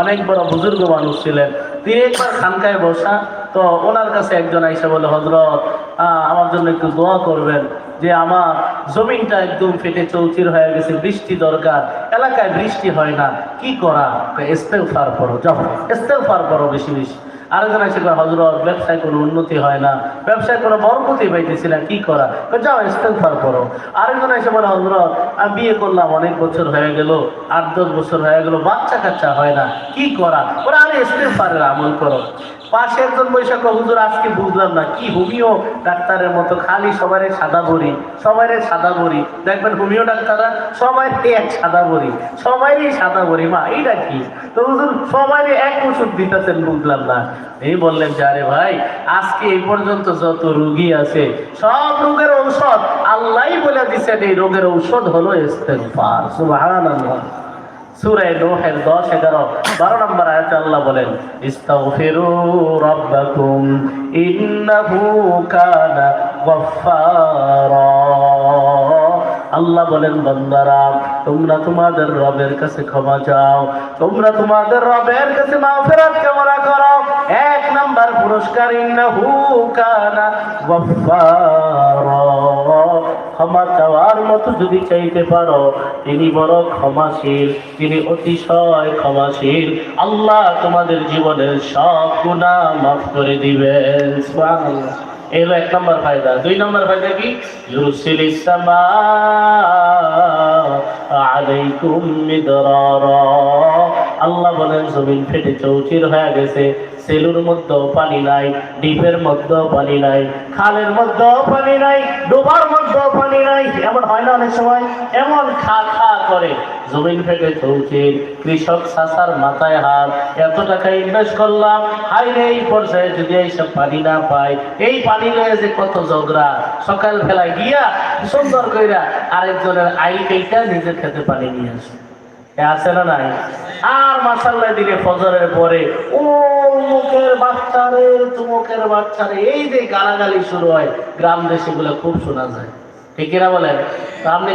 অনেক বড় বুজুর্গ মানুষ ছিলেন। তিনি খানকায় তো ওনার কাছে একজন বলে আমার জন্য একটু দোয়া করবেন যে আমার একদম ফেটে চৌচির হয়ে গেছে, বৃষ্টি দরকার, এলাকায় বৃষ্টি হয় না, কি করা? ইস্তেফার করো, যাও ইস্তেফার করো বেশি বেশি। আরেকজন এসে কয় হজরত ব্যবসায় কোনো উন্নতি হয় না। ব্যবসায় কোনো বরকতি পাইতেছি না, কী করা? যাও ইস্তেফার করো। আরেকজন এসে বলে হজরত আমি বিয়ে করলাম, অনেক বছর হয়ে গেল, আট দশ বছর হয়ে গেল বাচ্চা কাচ্চা হয় না, কি করা? ওরা আরে ইস্তেফারের আমল করো। পাশে একজন বৈশাখ, হুজুর আজকে বুঝলাম না, কি হোমিও ডাক্তারের মতো, খালি সবারই সাদা বড়ি সবারই সাদা বড়ি। দেখবেন হোমিও ডাক্তাররা সবাই এক সাদা বড়ি সবাইই সাদা বড়ি, মা, এইটা কি? তো হুজুর সবাই এক ওষুধ দিতেছেন, বুঝলাম না। এই বললেন, যে আরে ভাই, আজকে এই পর্যন্ত যত রুগী আছে, সব রোগের ঔষধ আল্লাহই বলে দিচ্ছেন এই রোগের ঔষধ হলো ইস্তেগফার, সুবহানাল্লাহ। সূরা নূহের 10 11 12 নম্বর আয়াতে আল্লাহ বলেন, ইস্তাগফিরু রাব্বাকুম, ইন্নাহু কানা গফফারা। আল্লাহ বলেন, বান্দারা, তোমরা তোমাদের রবের কাছে ক্ষমা চাও, তোমরা তোমাদের রবের কাছে মাগফিরাত কামনা করো। এক নাম্বার পুরস্কার, ইন্নাহু কানা গফফারা। ক্ষমা চাওয়ার মতো যদি চাইতে পারো, তিনি বড় ক্ষমাশীল, তিনি অতিশয় ক্ষমাশীল। আল্লাহ তোমাদের জীবনের সব গুণা মাফ করে দিবেন। সুবহানাল্লাহ। এলো এক নম্বর ফায়দা। দুই নম্বর ফায়দা কি? ইউরসিল ইসলামা আলাইকুম মিদরারা। আল্লাহ বলেন, জমিন ফেটে চৌচির হয়ে গেছে। সেলুর মধ্যেও পানি নাই, ডিপের মধ্যেও পানি নাই, খালের মধ্যেও পানি নাই, ডোবার মধ্যেও পানি নাই। এমন হয় না অনেক সময়? এমন খা খা করে। জমিন ফেটে চৌচির কৃষক সাসার মাথায় হাত। এত টাকা ইনভেস্ট করলাম হাই এই পর্যায়ে যদি এইসব পানি না পাই, এই পানি নিয়ে যে কত ঝগড়া। সকাল বেলায় গিয়া সুন্দর কইরা আরেকজনের আইল কেইটা নিজের খেতে পানি নিয়ে আসে। আছে না নাই? আর মাসাল্লাহ দিলে ফজরের পরে ও মুখের বাচ্চারে তুমুকের বাচ্চারে এই যে গালাগালি শুরু হয়, গ্রাম দেশে গুলো খুব শোনা যায়। ঠিক কিনা বলেন? আপনি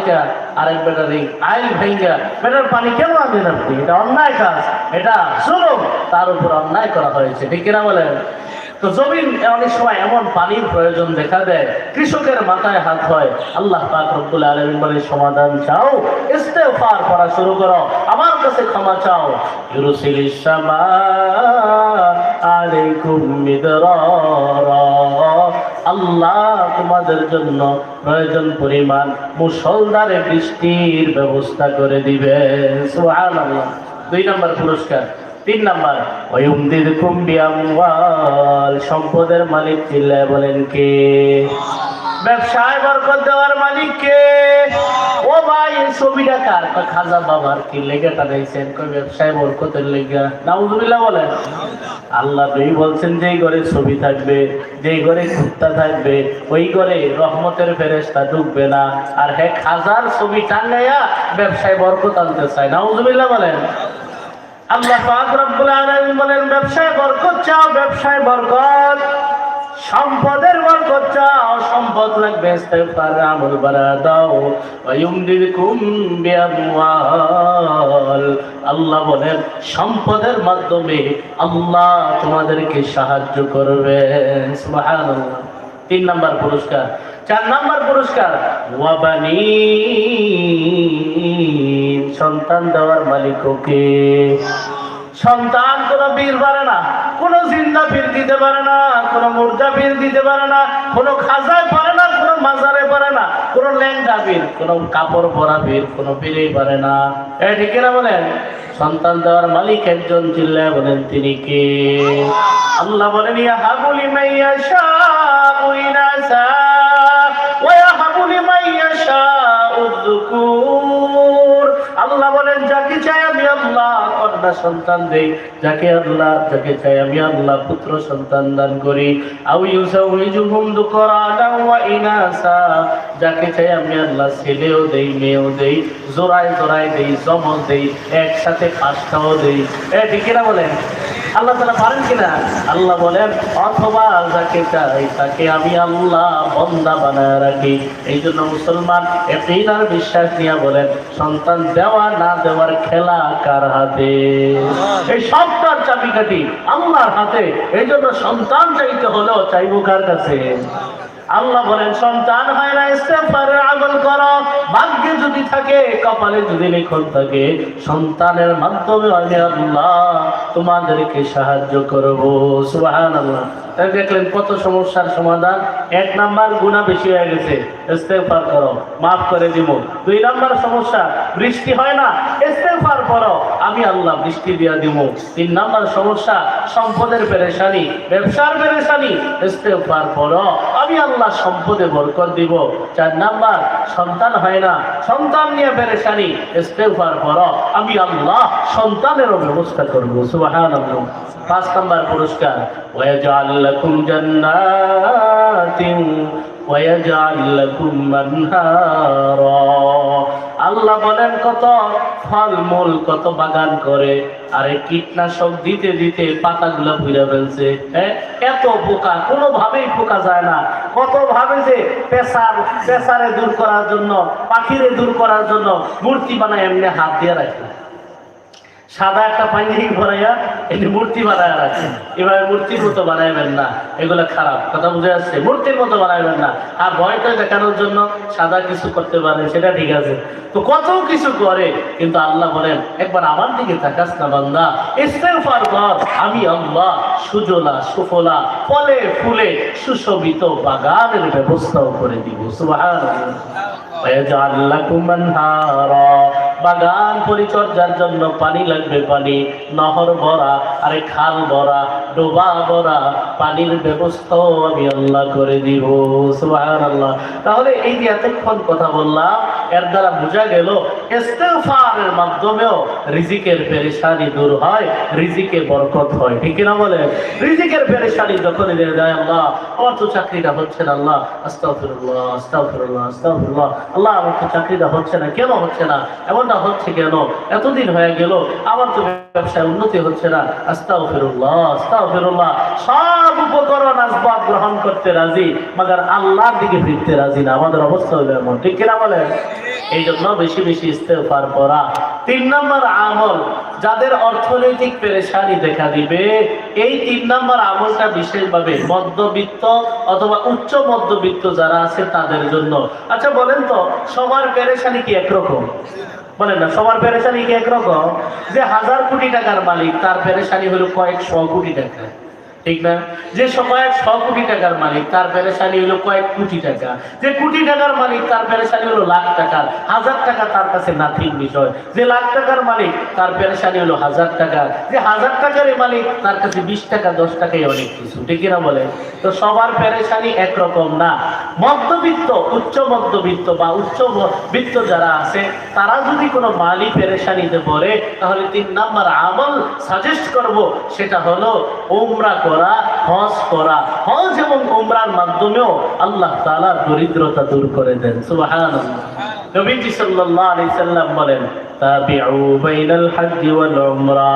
আরেক বেটার এই আইল ভাইঙ্গা বেটার পানি কেন আনবেন আপনি এটা অন্যায় কাজ। এটা শুনুন তার উপর অন্যায় করা হয়েছে। ঠিক কিনা বলেন? তো জমিন অনেক সময় এমন পানির প্রয়োজন দেখা দেয়, কৃষকের মাথায় হাত হয়। আল্লাহ পাক রব্বুল আলামিন বলে, সমাধান চাও, ইস্তেগফার করা শুরু করো, আমার কাছে ক্ষমা চাও। আল্লাহ তোমাদের জন্য প্রয়োজন পরিমাণ মুসলধারে বৃষ্টির ব্যবস্থা করে দিবে সুবহানাল্লাহ। দুই নম্বর পুরস্কার। তিন নাম্বার ওয়ুমদিদ কুম্বি আমওয়াল সম্পদের মালিক চিল্লায় বলেন কে? ব্যবসায় বরকত দেওয়ার মালিক কে? ও ভাই, এই ছবিটা কার? খাজা বাবার কি লেগে টানাইছেন কই ব্যবসায় বরকতের লেগা নাউজুবিল্লাহ বলেন। আল্লাহ নবী বলছেন, যেই ঘরে ছবি থাকবে, যেই ঘরে কুত্তা থাকবে, ওই ঘরে রহমতের ফেরেশতা ঢুকবে না। আর হ্যাঁ খাজার ছবি টাঙ্গাইয়া ব্যবসায় বরকত আনতে চায়। নাউজুবিল্লাহ বলেন। আল্লাহ পাক রব্বুল আলামিন বলেন, ব্যবসায় বরকত চাও, ব্যবসায় বরকত। সম্পদের বরকত চাও, সম্পদ লাগবে আমল বাড়া দাও। আল্লাহ বলেন, সম্পদের মাধ্যমে আল্লাহ তোমাদেরকে সাহায্য সুবহানাল্লাহ। তিন নাম্বার পুরস্কার, চার নাম্বার পুরস্কার, ওয়াবানি সন্তান দেওয়ার মালিক ওকে। সন্তান কোনো বীর পারে না, কোনো জিন্দা বীর দিতে পারে না, কোনো মুর্দা বীর দিতে পারে না, কোনো খাজায় পারে না মাজারে পারে না, কোন ল্যাংটা বীর কোন কাপড় পরা বীর কোন বীরেই পারে না। এ ঠিক না বলেন? সন্তান দেওয়ার মালিক একজন চিল্লায় বলেন, তিনি কে? আল্লাহ বলেন ইয়া হাবুলি মাইয়া শাহ কন্যা সন্তান দেই, যাকে আল্লাহ, যাকে চাই আমি আল্লাহ পুত্র সন্তান দান করি। যাকে চাই আমি আল্লাহ ছেলেও দেই, মেয়েও দেই, জোড়ায় জোড়ায় দেই, জমজ দেই, একসাথে পাঁচটাও দেই। এ, ঠিক না বলেন? আল্লাহ তালা পারেন কিনা? আল্লাহ বলেন অথবা যাকে চাই তাকে আমি আল্লাহ বন্দা বানায় রাখি। এই জন্য মুসলমান এতেই আর বিশ্বাস নিয়ে বলেন সন্তান দেওয়া না দেওয়ার খেলা কার হাতে? এই সবটার চাবিকাঠি আল্লাহর হাতে। এই জন্য সন্তান চাইতে হলেও চাইব কার কাছে? আল্লাহ বলেন, সন্তান হয় না, ইস্তেগফারের আমল করো। ভাগ্যে যদি থাকে, কপালে যদি লেখন থাকে, সন্তানের মাধ্যমে আমি আল্লাহ তোমাদেরকে সাহায্য করব। সুবহানাল্লাহ। তাই দেখলেন কত সমস্যার সমাধান। এক নাম্বার গুণা বেশি হয়ে গেছে, ইস্তেগফার করো, মাফ করে দিব দুই নাম্বার সমস্যা, বৃষ্টি হয় না, ইস্তেগফার করো, আমি আল্লাহ বৃষ্টি দিয়া দিব তিন নাম্বার সমস্যা, সম্পদের পেরেশানি, ব্যবসার পেরেশানি, ইস্তেগফার করো। আমি আল্লাহ সম্পদে বরকর দিব। চার নাম্বার, সন্তান হয় না। সন্তান নিয়ে পেরেশানি স্টেফার পর আমি আল্লাহ সন্তানেরও ব্যবস্থা করব। সুবাহান পাঁচ নাম্বার পুরস্কার ওয়াজাল জান্নাতিন ওয়াজাল মানহারা আল্লাহ বলেন কত? ফলমূল কত বাগান করে। আরে কীটনাশক দিতে দিতে পাতাগুলো ভুলে ফেলছে হ্যাঁ? এত পোকা, কোনোভাবেই পোকা যায় না। কত ভাবে যে পেশার পেশারে দূর করার জন্য, পাখিরে দূর করার জন্য মূর্তি বানায় এমনি হাত দিয়ে রাখে। সাদা একটা পাঞ্জাবি ভরাইয়া এটি মূর্তি বানায় রাখছে। এভাবে মূর্তির মতো বানাইবেন না, এগুলো খারাপ। কথা বুঝে আসছে? মূর্তির মতো বানাইবেন না। আর ভয়টা দেখানোর জন্য সাদা কিছু করতে পারে, সেটা ঠিক আছে। তো কত কিছু করে, কিন্তু আল্লাহ বলেন, একবার আমার দিকে থাকাস না বান্দা। ইস্তেফার কর। আমি আল্লাহ সুজলা, সুফলা, ফলে ফুলে সুশোভিত বাগানের ব্যবস্থাও করে দিব। সুবাহ বাগান পরিচর্যার জন্য পানি লাগবে পানি, নহর ভরা, আরে খাল ভরা, ডোবা ভরা, পানির ব্যবস্থাও আমি আল্লাহ করে দিব, সুবহানাল্লাহ। তাহলে এই যে এতক্ষণ কথা বললাম, এর দ্বারা বোঝা গেল, ইস্তেগফারের মাধ্যমেও রিজিকের পেরেশানি দূর হয়, রিজিকে বরকত হয়, ঠিক না বলে রিজিকের পেরেশানি যখন যায় আল্লাহ আমার তো চাকরিটা হচ্ছে না আল্লাহ, আস্তাগফিরুল্লাহ আস্তাগফিরুল্লাহ আস্তাগফিরুল্লাহ। আল্লাহ আমার তো চাকরিটা হচ্ছে না, কেন হচ্ছে না? এমনটা হচ্ছে কেন? এতদিন হয়ে গেল, আমার তো ব্যবসায় উন্নতি হচ্ছে না। আস্তাও ফেরুল্লাহ আস্তাও ফেরুল্লাহ সব উপকরণ আসবাব গ্রহণ করতে রাজি, মাগার আল্লাহর দিকে ফিরতে রাজি না। আমাদের অবস্থা হলো এমন। ঠিক কিনা বলেন? এই জন্য বেশি বেশি ইস্তেফার করা তিন নম্বর আমল, যাদের অর্থনৈতিক পেরেশানি দেখা দিবে, এই তিন নম্বর আমলটা বিশেষভাবে মধ্যবিত্ত অথবা উচ্চ মধ্যবিত্ত যারা আছে তাদের জন্য। আচ্ছা বলেন তো, সবার পেরেশানি কি একরকম? বলেন না, সবার পেরেশানি কি একরকম? যে হাজার কোটি টাকার মালিক, তার পেরেশানি হলো কয়েকশো কোটি টাকা। ঠিক না? যে সময় ছ কোটি টাকার মালিক, তার পেরেশানি হলো কয়েক কোটি টাকা। যে কোটি টাকার মালিক, তার পেরেশানি হলো লাখ টাকার হাজার টাকা তার কাছে নাথিং বিষয়। যে লাখ টাকার মালিক, তার পেরেশানি হলো হাজার টাকা। যে হাজার টাকার মালিক, তার কাছে বিশ টাকা, দশ টাকাই অনেক কিছু। ঠিক না বলে তো সবার পেরেশানি একরকম না। মধ্যবিত্ত, উচ্চ মধ্যবিত্ত বা উচ্চ বিত্ত যারা আছে, তারা যদি কোনো মালি পেরেশানিতে পড়ে, তাহলে তিন নাম্বার আমল সাজেস্ট করব, সেটা হলো ওমরা করা, হজ করা। হজ এবং ওমরার মাধ্যমেও আল্লাহ তাআলা দরিদ্রতা দূর করে দেন। সুবহানাল্লাহ। নবীজি সাল্লাল্লাহু আলাইহি সাল্লাম বলেন, তাবিউ বাইনাল হজ্জ ওয়াল উমরা।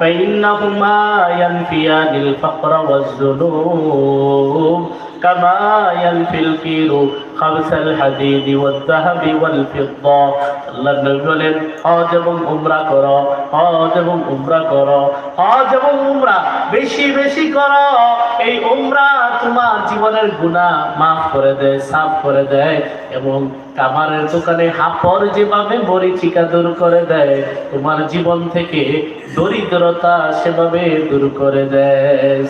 فإنهما ينفيان الفقر والذنوب كما ينفي الكير خبث الحديد والذهب والفضة আল্লাহ নবী বলেন হজ এবং উমরা করো হজ এবং উমরা করো হজ এবং উমরা বেশি বেশি করো এই উমরা তোমার জীবনের গুনাহ মাফ করে দেয় সাফ করে দেয় এবং কামারের দোকানে হাপর যেভাবে মরিচিকা দূর করে দেয় তোমার জীবন থেকে দরিদ্রতা সেভাবে দূর করে দেয়।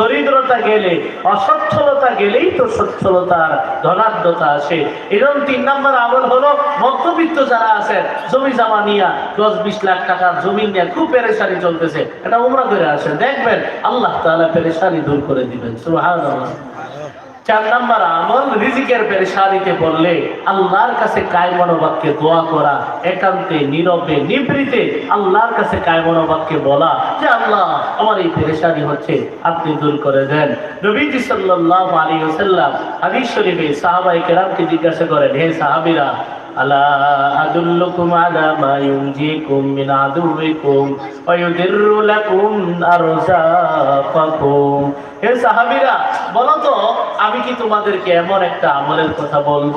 দরিদ্রতা গেলে, অসচ্ছলতা গেলেই তো সচ্ছলতার ধনাঢ্যতা আসে। এরকম তিন নম্বর আমল হলো, মধ্যবিত্ত যারা আছেন, জমি জামা নিয়া দশ বিশ লাখ টাকার জমি নিয়ে খুব পেরেশানি চলতেছে। এটা উমরা করে আসে দেখবেন, আল্লাহ তাআলা পেরেশানি দূর করে দিবেন। সুবহানাল্লাহ। চার আমল রিজিকের পেরেশানিতে পড়লে আল্লাহর কাছে কায়মনোবাক্যে দোয়া করা, একান্তে, নীরবে নিবৃতে আল্লাহর কাছে কায়মনোবাক্যে বলা যে আল্লাহ, আমার এই পেরেশানি হচ্ছে, আপনি দূর করে দেন। নবীজি সাল্লাহ আলী ওয়াসাল্লাম হাদিস শরীফে সাহাবাই কেরামকে জিজ্ঞাসা করেন, হে সাহাবীরা আমি কি তোমাদেরকে এমন একটা আমলের কথা বলব?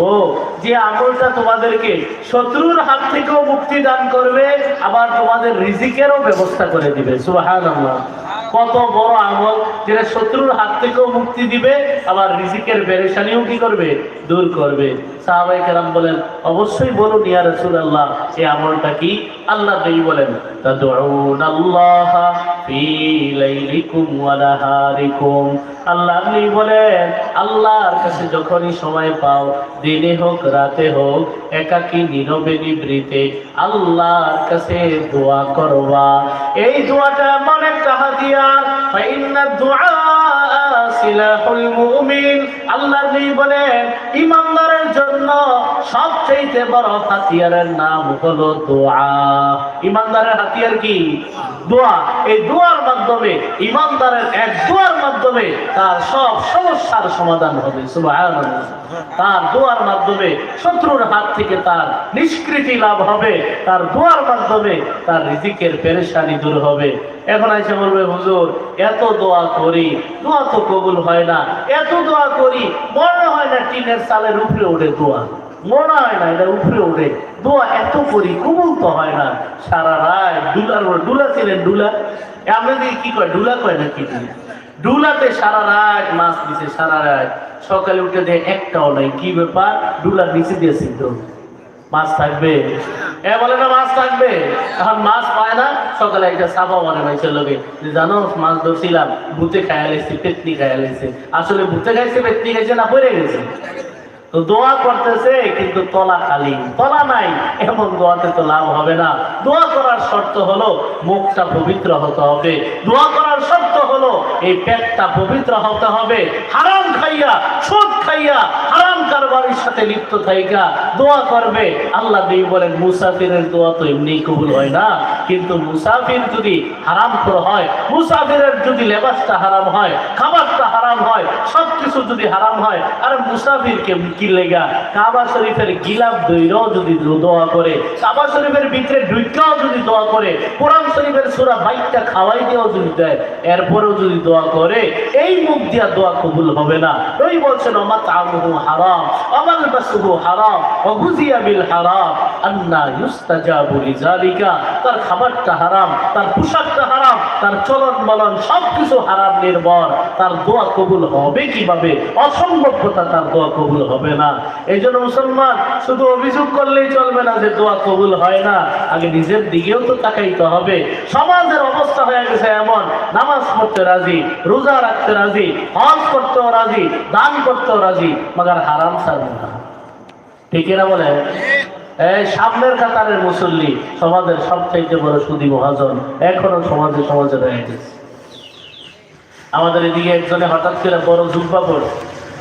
যে আমলটা তোমাদেরকে শত্রুর হাত থেকেও মুক্তি দান করবে, আবার তোমাদের রিজিকেরও ব্যবস্থা করে দিবে। সুবহানাল্লাহ। কত বড় আমল, যেটা শত্রুর হাত থেকেও মুক্তি দিবে, আবার রিজিকের বেরেশানিও কি করবে? দূর করবে। সাহাবাই কেরাম বলেন, অবশ্যই বলুন ইয়া রাসূলুল্লাহ এই আমলটা কি? আল্লাহ দেই বলেন তাদউন আল্লাহ ফি লাইলিকুম ওয়া নাহারিকুম। আল্লাহ বলেন, আল্লাহর কাছে যখনই সময় পাও, দিনে হোক, রাতে হোক, একাকী নীরবে নিবৃতে, আল্লাহর কাছে দোয়া করবা। এই দোয়াটা এমন একটা হাতিয়ার ফাইন্না দুআ সিলাহুল জন্য সবচেয়ে বড় হাতিয়ারের নাম দোয়া। ইমানদারের হাতিয়ার কি? দোয়া। এই দোয়ার মাধ্যমে, ইমানদারের এক মাধ্যমে তার সব সমস্যার সমাধান হবে তার দোয়ার মাধ্যমে শত্রুর হাত থেকে তার নিষ্কৃতি লাভ হবে, তার দোয়ার মাধ্যমে তার রিজিকের পেরেশানি দূর হবে। এখন এসে বলবে, হুজুর এত দোয়া করি, দোয়া তো কবুল হয় না, এত দোয়া করি, মনে হয় না টিনের সালের উপরে ওঠে দোয়া। মনে হয় না এটা উপরে ওঠে। দোয়া এত করি, কবুল তো হয় না। সারা রাত ডুলার ডুলা ছিলেন ডুলা? আপনাদের কি কয়, ডুলা কয় না কি ডুলাতে সারা রাত মাছ দিছে, সারা রাত। সকালে উঠে দেয়, একটাও নাই। কি ব্যাপার? ডুলার নিচে দিয়েছি তো মাছ থাকবে। এ বলে না মাছ থাকবে। এখন মাছ পায় না, সকালে একটা সাফা মনে হয়েছে লোকে যে জানো, মাছ ধরছিলাম, ভূতে খাইয়া লেছি পেতনি খাইয়া লেছে আসলে ভূতে খাইছে পেতনি খাইছে না পড়ে গেছে? তো দোয়া করতেছে, কিন্তু তলা খালি। তলা নাই, এমন দোয়াতে তো লাভ হবে না। দোয়া করার শর্ত হলো, মুখটা পবিত্র হতে হবে। দোয়া করার শর্ত হলো, এই পেটটা পবিত্র হতে হবে। হারাম খাইয়া, সুদ খাইয়া, হারাম কারবারের সাথে লিপ্ত থাইকা দোয়া করবে। আল্লাহ দেই বলেন, মুসাফিরের দোয়া তো এমনি কবুল হয় না। কিন্তু মুসাফির যদি হারাম করে হয়, মুসাফিরের যদি লেবাসটা হারাম হয়, খাবারটা হারাম হয় সব কিছু যদি হারাম হয়, আর মুসাফিরকে কি লেগা? কাবা শরীফের গিলাপ দইরাও যদি দোয়া করে, কাবা শরীফের ভিতরে ঢুকাও যদি দোয়া করে, কোরআন শরীফের সুরা বাইকটা খাওয়াই দিয়েও যদি দেয়, এরপরেও যদি দোয়া করে, এই মুখ দিয়া দোয়া কবুল হবে না। ওই বলছেন আমার তামুহু হারাম। শুধু অভিযোগ করলেই চলবে না যে দোয়া কবুল হয় না। আগে নিজের দিকেও তো তাকাইতে হবে। সমাজের অবস্থা হয়ে গেছে এমন। নামাজ পড়তে রাজি, রোজা রাখতে রাজি, হজ করতেও রাজি, দান করতেও রাজি, মগার হারাম ছাড়বে না। ঠিক না বলে এই সামনের কাতারের মুসল্লি সমাজের সবচাইতে বড় সুদী মহাজন এখনও সমাজে সমাজে রয়ে গেছে। আমাদের এদিকে একজনে হঠাৎ করে বড় জুব্বা পড়ে।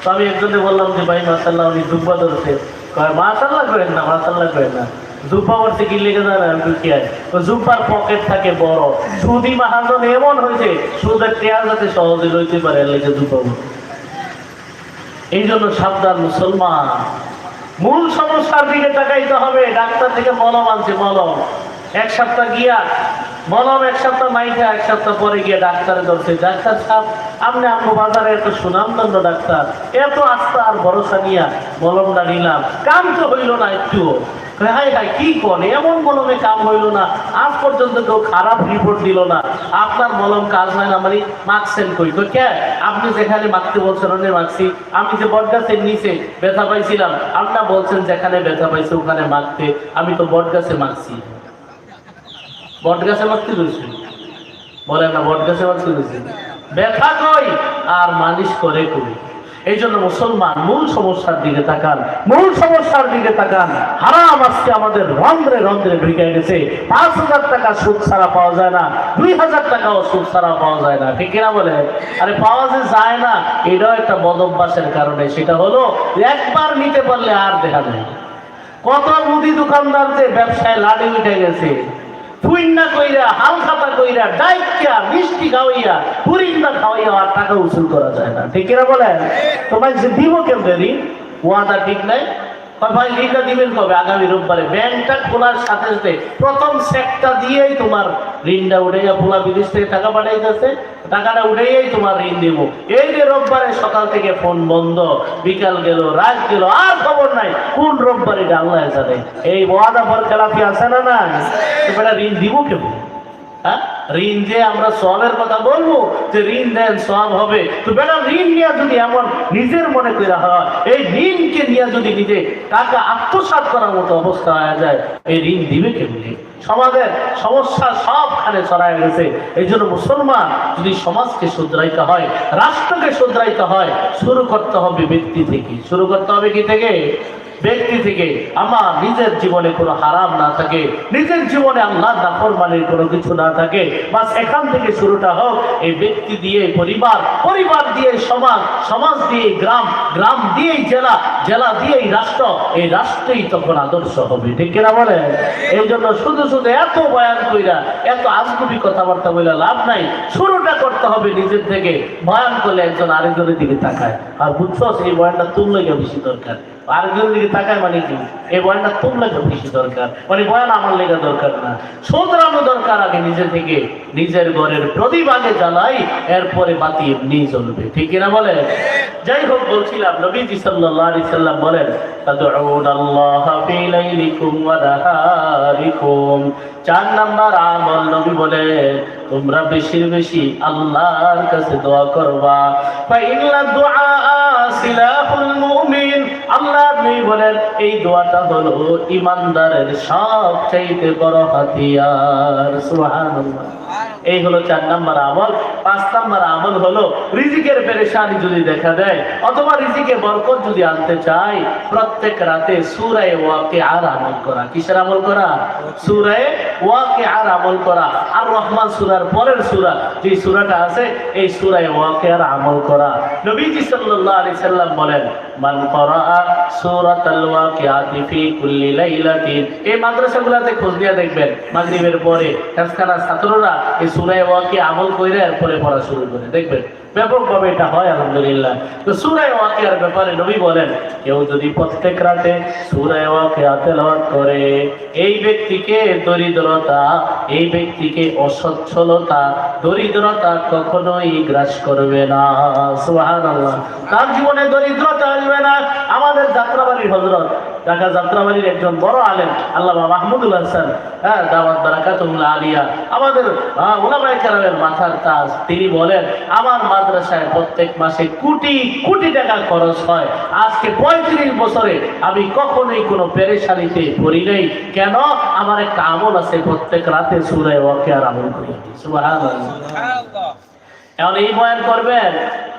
তো আমি একজনে বললাম যে, ভাই মাসাল্লাহ উনি জুব্বা ধরছে। মাসাল্লাহ করেন না মাসাল্লাহ করেন না। জুব্বা পড়তে কি লেগে যায় না কি তো জুব্বার পকেট থাকে বড়। সুদি মাহাজন এমন হয়েছে, সুদের টেয়া যাতে সহজে লইতে পারে লেগে জুব্বা পড়ে এই জন্য সাবধান মুসলমান। মূল সমস্যার দিকে তাকাইতে হবে, ডাক্তার থেকে মলম আনছে, মলম। এক সপ্তাহ গিয়া, মলম এক সপ্তাহ মাইকে, এক সপ্তাহ পরে গিয়ে ডাক্তারে ধরছে। ডাক্তার সাহেব আপনি আপনার বাজারে এত সুনামদণ্ড ডাক্তার, এত আস্থা আর ভরসা নিয়া মলমটা নিলাম। কাম তো হইল না একটুও। কি এমন কাম হইল না। আজ পর্যন্ত কেউ খারাপ রিপোর্ট দিল না। আপনার মলম কাজ না মাখছেন কই কই কে? আপনি যেখানে মাখতে বলছেন ওখানে মাখছি আমি যে বটগাছের নিচে ব্যথা পাইছিলাম আপনার বলছেন, যেখানে ব্যথা পাইছে, ওখানে মাখতে আমি তো বটগাছে মাখছি বটগাছে মাখতে বলছি বলেন না, বটগাছে মাখতে বলছি ব্যথা কই? আর মালিশ করে কই? এই জন্য মুসলমান মূল সমস্যার দিকে তাকান, মূল সমস্যার দিকে তাকান। হারাম আজকে আমাদের রন্ধ্রে রন্ধ্রে ঢুকে গেছে। পাঁচ হাজার টাকা সুদ ছাড়া পাওয়া যায় না, দুই হাজার টাকাও সুদ ছাড়া পাওয়া যায় না। ঠিক কিনা বলে আরে পাওয়া যে যায় না, এটাও একটা বদ অভ্যাসের কারণে। সেটা হলো, একবার নিতে পারলে আর দেখা যায় কত মুদি দোকানদার যে ব্যবসায় লাড়ি উঠে গেছে ফুইন্না কইরা, হাল খাতা কইরা ডাইকা মিষ্টি খাওয়াইয়া পুরিন্না খাওয়াইয়া আর টাকা উসুল করা যায় না। ঠিক কিনা বলেন? তোমার যে দিব কেমন ওয়াদা ঠিক নাই? ভাই ঋণটা দিবেন কবে? আগামী রোববারে। ব্যাংকটা খোলার সাথে সাথে প্রথম সেটটা দিয়েই তোমার ঋণটা উঠে যা পোলা বিদেশ থেকে টাকা পাঠাইতেছে, টাকাটা উঠেই তোমার ঋণ দিব। এই যে রোববারে সকাল থেকে ফোন বন্ধ, বিকাল গেল, রাত গেল, আর খবর নাই। কোন রোববারে আল্লাহ জানে? এই ওয়াদা পর খেলাফি আছে না না ঋণ দিব কেমন? হ্যাঁ? ঋণ যে আমরা সবের কথা বলব, যে ঋণ দেন সব হবে। তো বেটা, ঋণ নিয়ে যদি এমন নিজের মনে করে হয়, এই ঋণকে নিয়ে যদি নিজে টাকা আত্মসাৎ করার মতো অবস্থা হয়ে যায়, এই ঋণ দিবে কেমনি? সমাজের সমস্যা সবখানে ছড়ায় গেছে। এই জন্য মুসলমান যদি সমাজকে শুধরাইতে হয়, রাষ্ট্রকে শুধরাইতে হয়, শুরু করতে হবে ব্যক্তি থেকে। শুরু করতে হবে কি থেকে? ব্যক্তি থেকে আমার নিজের জীবনে কোনো হারাম না থাকে, নিজের জীবনে আল্লাহ নাফরমানির কোনো কিছু না থাকে। বাস এখান থেকে শুরুটা হোক, এই ব্যক্তি দিয়ে, পরিবার পরিবার দিয়ে, সমাজ সমাজ দিয়ে, গ্রাম গ্রাম দিয়েই জেলা জেলা দিয়েই রাষ্ট্র, এই রাষ্ট্রই তখন আদর্শ হবে, ঠিক কিনা বলে এই জন্য শুধু শুধু এত বয়ান কইরা, এত আজগুবি কথাবার্তা বলে লাভ নাই, শুরুটা করতে হবে নিজের থেকে। বয়ান করলে একজন আরেকজনের দিকে তাকায়। আর বুঝছ এই বয়ানটা তুললে বেশি দরকার। আরেকজনের দিকে তাকায় মানে কি? এই বয়ানটা গিয়ে বেশি দরকার মানে বয়ান আমার দরকার না। দরকার আগে নিজে থেকে। নিজের ঘরের প্রদীপ আগে জ্বালাই, এরপরে বাতি এমনি জ্বলবে ঠিক কিনা বলে যাই হোক, বলছিলাম, নবীজি সাল্লাল্লাহু আলাইহি সাল্লাম বলেন, তাদউন আল্লাহ ফি লাইলিকুম ওয়া নাহারিকুম। চার নাম্বার আমল নবী তোমরা বেশি বেশি আল্লাহর কাছে দোয়া করবা। ফাইন্না দুআ সিলাহুল মুমিন আল্লাহ নবী বলেন, এই দোয়াটা হলো ইমানদারের সবচাইতে বড় হাতিয়ার। এই হলো চার নাম্বার আমল। পাঁচ নাম্বার আমল হলো রিজিকের পেরেশানি যদি দেখা দেয়, অথবা রিজিকে বরকত যদি আনতে চাই প্রত্যেক রাতে সুরায় ওয়াকে আর আমল করা। কিসের আমল করা? সুরায় ওয়াকে আর আমল করা। আর রহমান সুরার পরের সুরা যে সুরাটা আছে, এই সুরায় ওয়াকে আর আমল করা। নবীজি সাল্লাল্লাহু আলাইহি সাল্লাম বলেন মান করা সূরাতাল ওয়াকিআতি ফি কুল্লি লাইলাতিন। এই মাদ্রাসাগুলোতে খোঁজ দিয়ে দেখবেন, মাগরিবের পরে হেফখানা ছাত্ররা এই সুরায় ওয়াকি আমল কইরা এরপরে পড়া শুরু করে। দেখবেন ব্যাপকভাবে এটা হয়, আলহামদুলিল্লাহ। তো সুরায় ওয়াকিয়ার ব্যাপারে নবী বলেন, কেউ যদি প্রত্যেক রাতে সুরায় ওয়াকিয়া তেলাওয়াত করে, এই ব্যক্তিকে দরিদ্রতা, এই ব্যক্তিকে অসচ্ছলতা, দরিদ্রতা কখনোই গ্রাস করবে না, সুবহানাল্লাহ। তার জীবনে দরিদ্রতা আসবে না। আমাদের যাত্রাবাড়ির হজরত ঢাকা যাত্রাবাড়ির একজন বড় আলেম আল্লাহ মাহমুদুল হাসান হ্যাঁ দাওয়াত বারাকাতুল্লাহ আলিয়া। আমাদের আহ, ওলামায়ে কেরামের মাথার তাজ। তিনি বলেন আমার মাদ্রাসায় প্রত্যেক মাসে কোটি কোটি টাকা খরচ হয়। আজকে পঁয়ত্রিশ বছরে আমি কখনোই কোনো পেরেশানিতে পড়ি নাই। কেন? আমার একটা আমল আছে প্রত্যেক রাতে সুরায় ওয়াকে আর আমল করি সুবহানাল্লাহ। এখন এই বয়ান করবেন,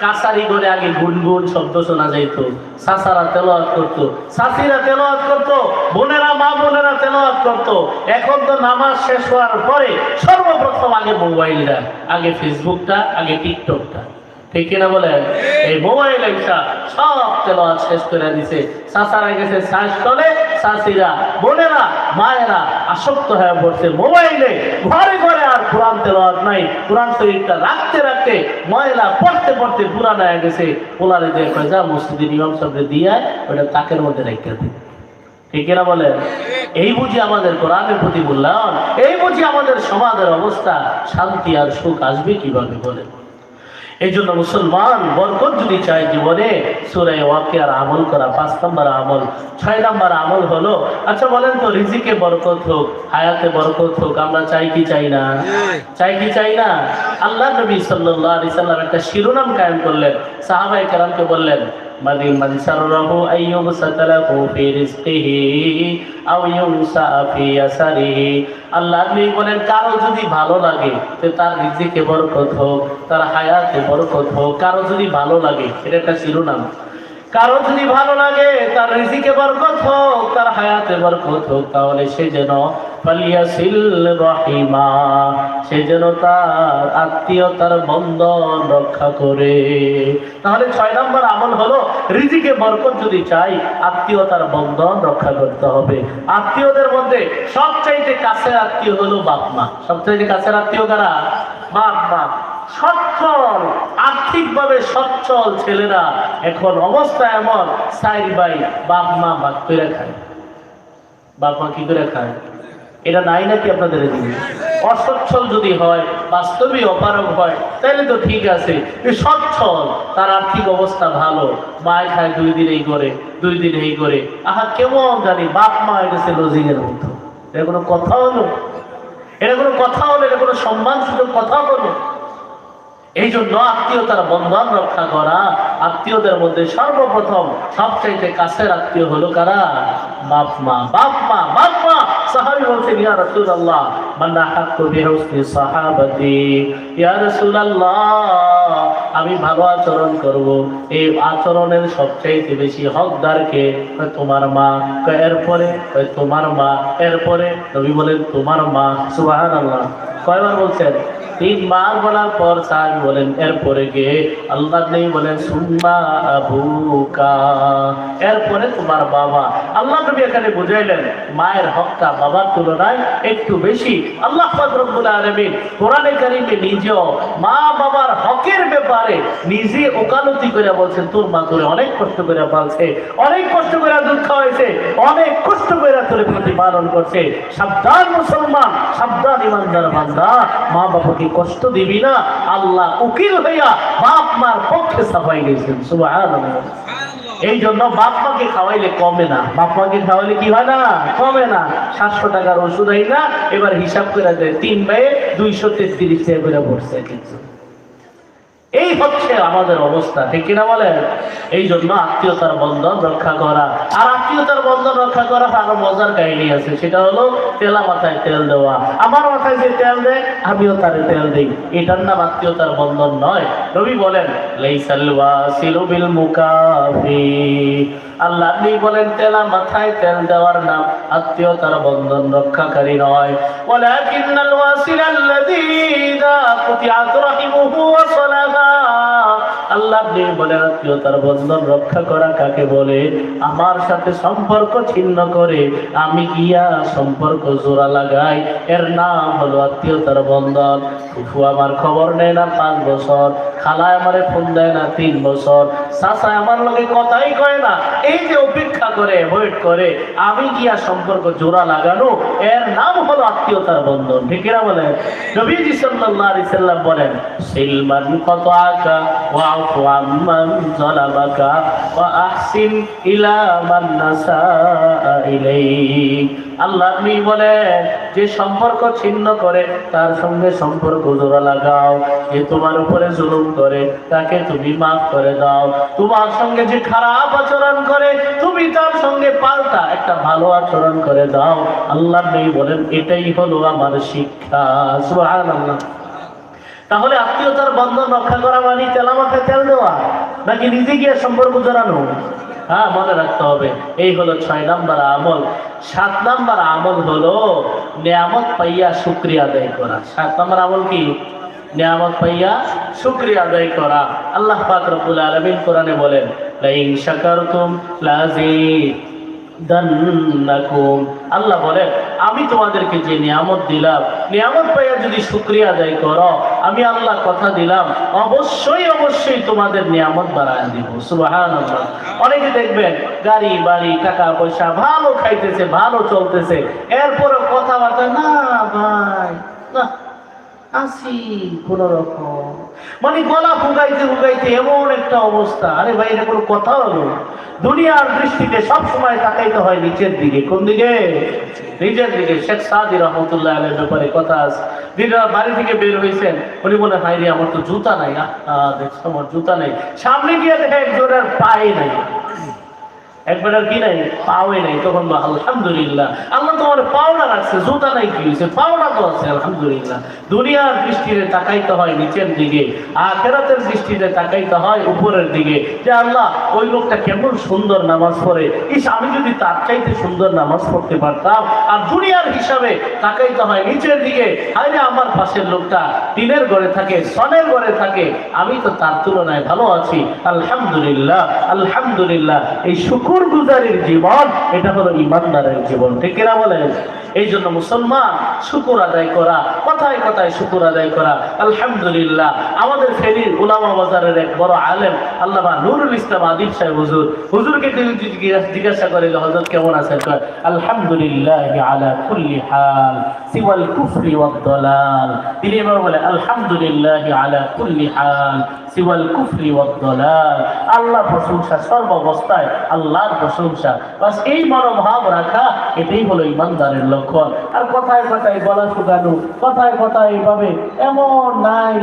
কাছারি করে আগে গুনগুন শব্দ শোনা যাইতো, সাসারা তেলাওয়াত করতো, সাসিরা তেলাওয়াত করতো, বোনেরা, মা বোনেরা তেলাওয়াত করতো। এখন তো নামাজ শেষ হওয়ার পরে সর্বপ্রথম আগে মোবাইলটা, আগে ফেসবুকটা, আগে টিকটকটা। ঠিক কিনা বলেন? এই মোবাইল সব শেষ করে দিছে। সাসারা গেছে বোনেরা, মায়েরা আসক্ত হয়ে পড়ছে মোবাইলে। ঘরে ঘরে আর কোরআন তেলাওয়াত নাই। কোরআন রাখতে রাখতে ময়লা পড়তে পড়তে পুরান হয়ে গেছে। পোলারে দিয়ে যা দিয়ে ওটা তাকের মধ্যে রেখে দিই ঠিক কিনা বলেন? এই বুঝি আমাদের কোরআনের প্রতি এই বুঝি আমাদের সমাজের অবস্থা, শান্তি আর সুখ আসবে কীভাবে বলেন? এই জন্য মুসলমান বরকত যদি চায় জীবনে সুরায় ওয়াকে আর আমল করা, পাঁচ নম্বর আমল, ছয় নম্বর আমল হলো আচ্ছা বলেন তো রিজিকে বরকত হোক, হায়াতে বরকত হোক, আমরা চাই কি চাই না? চাই কি চাই না? আল্লাহ নবী সাল্লাহ আলি সাল্লাম একটা শিরোনাম কায়েম করলেন সাহাবাই কালামকে বললেন মানে মান সাররাহু আইয়ুবসাতা فِي ফি রিজকিহি আও ইউনসা ফি ইয়াসারিহি। আল্লাহ আপনি বলেন, কারও যদি ভালো লাগে তো তার রিজিকে বরকত হোক, তার হায়াতে বরকত হোক, কারও যদি ভালো লাগে এটা একটা শিরোনাম। কারও যদি ভালো লাগে, তার রিজিকে বরকত হোক, তার হায়াতে বরকত হোক, তাহলে সে যেন রহিমা, সে যেন তার আত্মীয়তার বন্ধন রক্ষা করে। তাহলে ছয় নম্বর আমল হলো, রিজিকে বরকত যদি চাই, আত্মীয়তার বন্ধন রক্ষা করতে হবে। আত্মীয়দের মধ্যে সবচাইতে কাছের আত্মীয় হলো বাপ মা সবচাইতে কাছের আত্মীয় কারা? বাপ মা সচ্ছল, আর্থিকভাবে সচ্ছল ছেলেরা এখন অবস্থা এমন সাইড বাই বাপ মা ভাগ করে খায়। বাপ মা কি করে খায়? এটা নাই নাকি আপনাদের অসচ্ছল যদি হয় বাস্তবিক অপারক হয়, তাহলে তো ঠিক আছে। সচ্ছল, তার আর্থিক অবস্থা ভালো, মায় খায় দুই দিন এই করে দুই দিন এই করে আহা, কেমন জানি বাপ মা এটা লজিংয়ের মতো এটা কোনো কথা হলো এটা কোনো কথা হলো এটা কোনো সম্মান সুযোগ কথা হলো এই জন্য আত্মীয়তার বন্ধন রক্ষা করা। আত্মীয়দের মধ্যে সর্বপ্রথম সবচাইতে কাছের আত্মীয় হলো কারা? বাপ মা। বাপ মা বাপ মা! সাহাবি বলছেন, ইয়া রাসূলুল্লাহ মান্না হাক্কু বিহুসনি সাহাবাতি। ইয়া রাসূলুল্লাহ, আমি ভালো আচরণ করব। এই আচরণের সবচাইতে বেশি হকদার কে? তোমার মা। কয়, এরপরে? কয়, তোমার মা। এরপরে নবী বলেন, তোমার মা। সুবহানাল্লাহ। কয়বার বলছেন? তিনবার বলার পর সাহাবি বলেন, এরপরে গে আল্লাহ নেই বলেন, সুম্মা আবুকা। এরপরে তোমার বাবা। আল্লাহ নবী এখানে বুঝাইলেন, মায়ের হকটা বাবার তুলনায় একটু বেশি। আল্লাহ রব্বুল আলামিন কোরআনে কারিমে নিজেও মা বাবার হকের ব্যাপারে নিজে ওকালতি করে বলছেন, তোর মা তোরে অনেক কষ্ট করে পালছে, অনেক কষ্ট করে দুধ খাওয়াইছে, অনেক কষ্ট করে তোরে প্রতিপালন করছে। সাবধান মুসলমান, সাবধান ইমানদার বান্দা, মা বাবাকে কষ্ট দিবি না আল্লাহ উকিল হইয়া বাপ মার পক্ষে সাফাই গেছেন এই জন্য বাপ মাকে খাওয়াইলে কমে না। বাপ মাকে খাওয়াইলে কি হয় না? কমে না। সাতশো টাকার ওষুধ হয় না এবার হিসাব করে দেয় তিন ব্যয়ে দুইশো তেত্রিশ টাকা করে পড়ছে কিন্তু। এই হচ্ছে আমাদের অবস্থা ঠিক কিনা বলেন? এই জন্য আত্মীয়তার বন্ধন রক্ষা করা। আর আত্মীয়তার বন্ধন রক্ষা করা আরও মজার কাহিনী আছে। সেটা হলো তেলা মাথায় তেল দেওয়া। আমার মাথায় যে তেল দেয়, আমিও তারে তেল দিই। এটার নাম আত্মীয়তার বন্ধন নয়। রবি বলেন আল্লাহ আপনি বলেন, তেলা মাথায় তেল দেওয়ার নাম আত্মীয়তার বন্ধন রক্ষাকারী নয়। ওয়ালাকিন্নাল ওয়াসিল আল্লাযী ইযা ওয়া আল্লাহ আপনি বলেন আত্মীয়তার বন্ধন রক্ষা করা কাকে বলে? আমার সাথে সম্পর্ক ছিন্ন করে আমি গিয়া সম্পর্ক জোড়া লাগাই। এর নাম হলো আত্মীয়তার বন্ধন। ফুফু আমার খবর নেয় না পাঁচ বছর। খালায় আমারে ফোন দেয় না তিন বছর। চাচা আমার লগে কথাই কয় না। এই যে অপেক্ষা করে ওয়েট করে, আমি গিয়া সম্পর্ক জোড়া লাগানো, এর নাম হলো আত্মীয়তার বন্ধন। ঠিকেরা বলেন? নবীজি সাল্লাল্লাহু আলাইহি সাল্লাম বলেন, সিলমান কত আকা? ওয়াফু যালামাকা ওয়া আহসিন ইলা মান নাসা ইলাইক। আল্লাহ আপনি বলেন, যে সম্পর্ক ছিন্ন করে, তার সঙ্গে সম্পর্ক জোড়া লাগাও। যে তোমার উপরে জুলুম করে, তাকে তুমি মাফ করে দাও। তোমার সঙ্গে যে খারাপ আচরণ করে, তুমি তার সঙ্গে পাল্টা একটা ভালো আচরণ করে দাও। আল্লাহ নেই বলেন, এটাই হলো আমার শিক্ষা। সুবহানাল্লাহ। তাহলে আত্মীয়তার বন্ধন রক্ষা করা মানে তেলা মাথায় তেল দেওয়া, নাকি নিজে গিয়ে সম্পর্ক জড়ানো? হ্যাঁ মনে রাখতে হবে, এই হলো ছয় নাম্বার আমল। সাত নাম্বার আমল হলো নিয়ামত পাইয়া শুক্রিয়া আদায় করা। সাত নাম্বার আমল কি? নিয়ামত পাইয়া শুক্রিয়া আদায় করা। আল্লাহ পাক রব্বুল আলামিন কোরআনে বলেন, লাইন শাকারতুম লাযিদ আল্লাহ বলেন, আমি তোমাদেরকে যে নিয়ামত দিলাম, নিয়ামত পাইয়া যদি শুক্রিয়া আদায় করো, আমি আল্লাহ কথা দিলাম, অবশ্যই অবশ্যই তোমাদের নিয়ামত বাড়ায় দিব। সুবাহান অনেকে দেখবেন, গাড়ি, বাড়ি, টাকা পয়সা ভালো খাইতেছে, ভালো চলতেছে এরপরে কথাবার্তা, না ভাই, না, আসি, কোন রকম। মানে গলা ফুগাইতে ফুগাইতে এমন একটা অবস্থা। আরে ভাই, এটা কোনো কথা হলো দুনিয়ার দৃষ্টিতে সব সময় তাকাইতে হয় নিচের দিকে। কোন দিকে? নিজের দিকে। শেখ সাদি রহমতুল্লাহ আলের ব্যাপারে কথা আছে। দিনরা বাড়ি থেকে বের হয়েছেন, উনি বলে হাই রে, আমার তো জুতা নাই। দেখছ আমার জুতা নাই। সামনে গিয়ে দেখে একজনের পায়ে নাই। একবার কি নাই? নাই। তখন বা আলহামদুলিল্লাহ। আল্লাহ তোমার পাওনা রাখছে, জুতা নাই কি হয়েছে? পাওনা তো আছে, আলহামদুলিল্লাহ। দুনিয়ার দৃষ্টিতে তাকাইতে হয় নিচের দিকে, আখেরাতের দৃষ্টিতে তাকাইতে হয় উপরের দিকে। যে আল্লাহ, ওই লোকটা কেমন সুন্দর নামাজ পড়ে। ইস, আমি যদি তার চাইতে সুন্দর নামাজ পড়তে পারতাম, আর দুনিয়ার হিসাবে তাকাইতে হয় নিচের দিকে আরে আমার পাশের লোকটা টিনের ঘরে থাকে, সনের ঘরে থাকে, আমি তো তার তুলনায় ভালো আছি। আলহামদুলিল্লাহ আলহামদুলিল্লাহ। এই শুকুর গুজারির জীবন এটা হলো ইমানদারের জীবন। ঠিক কিনা বলেন? এই জন্য মুসলমান শুকুর আদায় করা, কথায় কথায় শুকুর আদায় করা, আলহামদুলিল্লাহ। আমাদের ফেরির উলামা বাজারের এক বড় আলেম, আল্লামা নুরুল ইসলাম আদিব সাহেব হুজুর। হুজুরকে জিজ্ঞাসা- করে যে হজরত কেমন আছেন? আলহামদুলিল্লাহ সিওয়াল কুফরি ওয়াদ তিনি এবার বলে, আলহামদুলিল্লাহ আলা কুল্লি হাল, সিওয়াল কুফরি ওয়াদ দলাল। আল্লাহর প্রশংসা সর্বাবস্থায়, আল্লাহর প্রশংসা। বাস এই মনোভাব রাখা, এটাই হলো ইমানদারের লক্ষণ। আর কথায় কথায় গলা শুকানো কথায় কথায় এভাবে এমন নাই